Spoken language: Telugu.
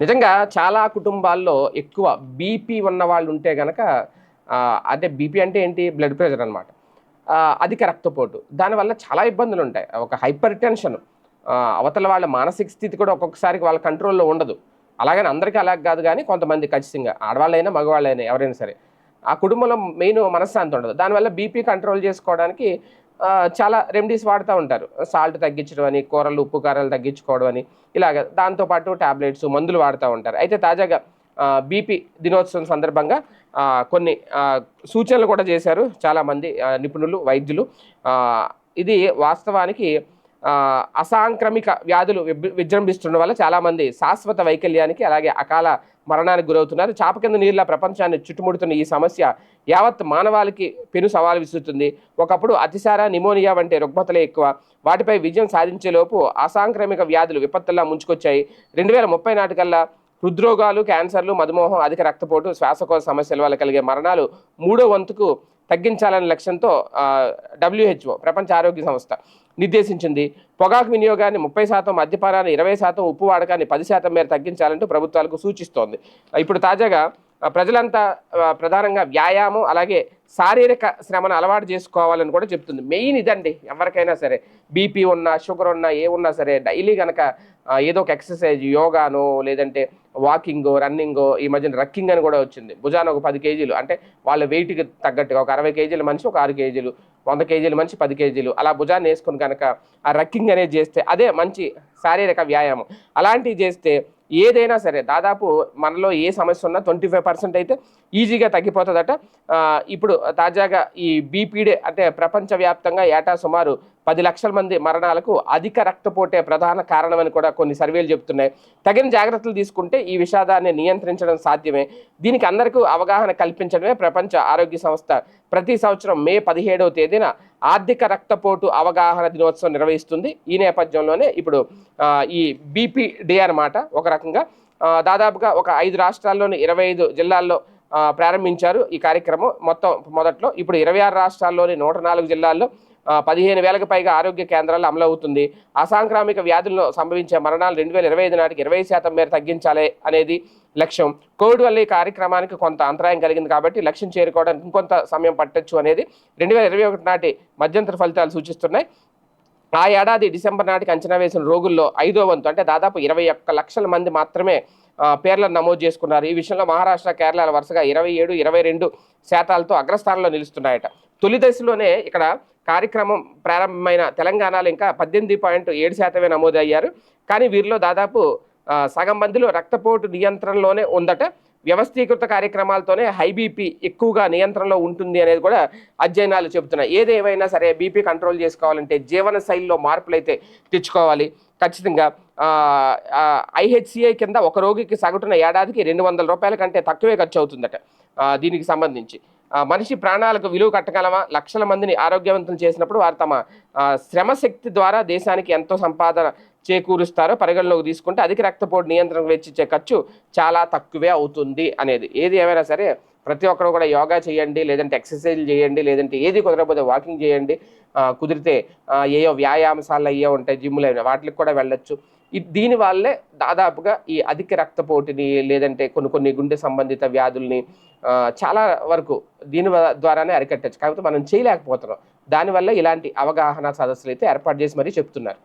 నిజంగా చాలా కుటుంబాల్లో ఎక్కువ బీపీ ఉన్న వాళ్ళు ఉంటే గనక అదే బీపీ అంటే ఏంటి? బ్లడ్ ప్రెషర్ అనమాట అధిక రక్తపోటు. దానివల్ల చాలా ఇబ్బందులు ఉంటాయి ఒక హైపర్ టెన్షన్ అవతల వాళ్ళ మానసిక స్థితి కూడా ఒక్కొక్కసారి వాళ్ళ కంట్రోల్లో ఉండదు. అలాగని అందరికీ అలాగ కాదు కానీ కొంతమంది ఖచ్చితంగా ఆడవాళ్ళైనా మగవాళ్ళైనా ఎవరైనా సరే. ఆ కుటుంబంలో మెయిన్ మనశ్శాంతి ఉండదు. దానివల్ల బీపీ కంట్రోల్ చేసుకోవడానికి చాలా రెమెడీస్ వాడుతూ ఉంటారు. సాల్ట్ తగ్గించడం అని కూరలు ఉప్పు కారాలు తగ్గించుకోవడం అని ఇలాగ దాంతోపాటు టాబ్లెట్స్ మందులు వాడుతూ ఉంటారు. అయితే తాజాగా బీపీ దినోత్సవం సందర్భంగా కొన్ని సూచనలు కూడా చేశారు. చాలామంది నిపుణులు వైద్యులు. ఇది వాస్తవానికి అసాంక్రమిక వ్యాధులు విజృంభిస్తుండడం వల్ల చాలామంది శాశ్వత వైకల్యానికి అలాగే అకాల మరణానికి గురవుతున్నారు. చాప కింద నీళ్ళ ప్రపంచాన్ని చుట్టుముడుతున్న ఈ సమస్య యావత్ మానవాళికి పెను సవాలు విసురుతుంది. ఒకప్పుడు అతిసార నిమోనియా వంటి రుగ్మతలే ఎక్కువ. వాటిపై విజయం సాధించే లోపు అసాంక్రమిక వ్యాధులు విపత్తుల్లా ముంచుకొచ్చాయి. రెండు వేల ముప్పై నాటికల్లా హృద్రోగాలు క్యాన్సర్లు మధుమేహం అధిక రక్తపోటు శ్వాసకోశ సమస్యల వల్ల కలిగే మరణాలు మూడో వంతుకు తగ్గించాలనే లక్ష్యంతో డబ్ల్యూహెచ్ఓ ప్రపంచ ఆరోగ్య సంస్థ నిర్దేశించింది. పొగాకు వినియోగాన్ని ముప్పై శాతం మద్యపానాన్ని ఇరవై శాతం ఉప్పు వాడకాన్ని పది శాతం మేర తగ్గించాలంటూ ప్రభుత్వాలకు సూచిస్తోంది. ఇప్పుడు తాజాగా ప్రజలంతా ప్రధానంగా వ్యాయామం అలాగే శారీరక శ్రమను అలవాటు చేసుకోవాలని కూడా చెప్తుంది. మెయిన్ ఇదండి ఎవరికైనా సరే. బీపీ ఉన్నా షుగర్ ఉన్నా ఏ ఉన్నా సరే డైలీ కనుక ఏదో ఒక ఎక్సర్సైజ్ యోగానో లేదంటే వాకింగ్ రన్నింగ్ ఈ మధ్యన రక్కింగ్ అని కూడా వచ్చింది. భుజాన ఒక పది కేజీలు అంటే వాళ్ళ వెయిట్కి తగ్గట్టుగా ఒక అరవై కేజీల మనిషి ఒక ఆరు కేజీలు వంద కేజీలు మనిషి పది కేజీలు. అలా భుజాన్ని వేసుకుని కనుక ఆ రక్కింగ్ అనేది చేస్తే అదే మంచి శారీరక వ్యాయామం. అలాంటివి చేస్తే ఏదైనా సరే దాదాపు మనలో ఏ సమస్య ఉన్నా ట్వంటీ ఫైవ్ పర్సెంట్ అయితే ఈజీగా తగ్గిపోతుందట. ఇప్పుడు తాజాగా ఈ బీపీడే అంటే ప్రపంచవ్యాప్తంగా ఏటా సుమారు పది లక్షల మంది మరణాలకు అధిక రక్తపోటే ప్రధాన కారణమని కూడా కొన్ని సర్వేలు చెబుతున్నాయి. తగిన జాగ్రత్తలు తీసుకుంటే ఈ విషాదాన్ని నియంత్రించడం సాధ్యమే. దీనికి అందరికీ అవగాహన కల్పించడమే ప్రపంచ ఆరోగ్య సంస్థ. ప్రతి సంవత్సరం మే పదిహేడవ తేదీన ఆర్థిక రక్తపోటు అవగాహన దినోత్సవం నిర్వహిస్తుంది. ఈ నేపథ్యంలోనే ఇప్పుడు ఈ బీపీడీ అనమాట ఒక రకంగా దాదాపుగా ఒక ఐదు రాష్ట్రాల్లోని ఇరవై ఐదు జిల్లాల్లో ప్రారంభించారు ఈ కార్యక్రమం. మొత్తం మొదట్లో ఇప్పుడు ఇరవై ఆరు రాష్ట్రాల్లోని నూట నాలుగు జిల్లాల్లో పదిహేను వేలకు పైగా ఆరోగ్య కేంద్రాలు అమలవుతుంది. అసాంక్రామిక వ్యాధుల్లో సంభవించే మరణాలు రెండు వేల ఇరవై ఐదు నాటికి ఇరవై శాతం మేర తగ్గించాలి అనేది లక్ష్యం. కోవిడ్ వల్ల ఈ కార్యక్రమానికి కొంత అంతరాయం కలిగింది కాబట్టి లక్ష్యం చేరుకోవడానికి ఇంకొంత సమయం పట్టొచ్చు అనేది రెండు వేల ఇరవై ఒకటి నాటి మధ్యంతర ఫలితాలు సూచిస్తున్నాయి. ఆ ఏడాది డిసెంబర్ నాటికి అంచనా వేసిన రోగుల్లో ఐదో వంతు అంటే దాదాపు ఇరవై ఒక్క లక్షల మంది మాత్రమే పేర్లను నమోదు చేసుకున్నారు. ఈ విషయంలో మహారాష్ట్ర కేరళ వరుసగా ఇరవై ఏడు ఇరవై రెండు శాతాలతో అగ్రస్థానంలో నిలుస్తున్నాయట. తొలి దశలోనే ఇక్కడ కార్యక్రమం ప్రారంభమైన తెలంగాణలో ఇంకా పద్దెనిమిది పాయింట్ ఏడు శాతమే నమోదయ్యారు. కానీ వీరిలో దాదాపు సగం మందిలో రక్తపోటు నియంత్రణలోనే ఉందట. వ్యవస్థీకృత కార్యక్రమాలతోనే హై బీపీ ఎక్కువగా నియంత్రణలో ఉంటుంది అనేది కూడా అధ్యయనాలు చెబుతున్నాయి. ఏదేమైనా సరే బీపీ కంట్రోల్ చేసుకోవాలంటే జీవన శైలిలో మార్పులు అయితే తెచ్చుకోవాలి. ఖచ్చితంగా ఐహెచ్సిఐ కింద ఒక రోగికి సగటున ఏడాదికి రెండు వందల రూపాయల కంటే తక్కువే ఖర్చు అవుతుందట దీనికి సంబంధించి. మనిషి ప్రాణాలకు విలువ కట్టగలమా? లక్షల మందిని ఆరోగ్యవంతులు చేసినప్పుడు వారు తమ ఆ, శ్రమశక్తి ద్వారా దేశానికి ఎంతో సంపాదన చేకూరుస్తారో పరిగణలోకి తీసుకుంటే అధిక రక్తపోటు నియంత్రణకు వెచ్చించే ఖర్చు చాలా తక్కువే అవుతుంది అనేది. ఏది ఏమైనా సరే ప్రతి ఒక్కరు కూడా యోగా చేయండి లేదంటే ఎక్సర్సైజ్ చేయండి లేదంటే ఏది కుదరకపోతే వాకింగ్ చేయండి కుదిరితే ఏయో వ్యాయామశాలలు అయ్యే ఉంటాయి జిమ్లు అయినా వాటికి కూడా వెళ్ళొచ్చు. దీని వల్లే దాదాపుగా ఈ అధిక రక్తపోటుని లేదంటే కొన్ని కొన్ని గుండె సంబంధిత వ్యాధుల్ని చాలా వరకు దీని ద్వారానే అరికట్టచ్చు. కాకపోతే మనం చేయలేకపోతున్నాం. దానివల్ల ఇలాంటి అవగాహన సదస్సులు అయితే ఏర్పాటు చేసి మరీ చెప్తున్నారు.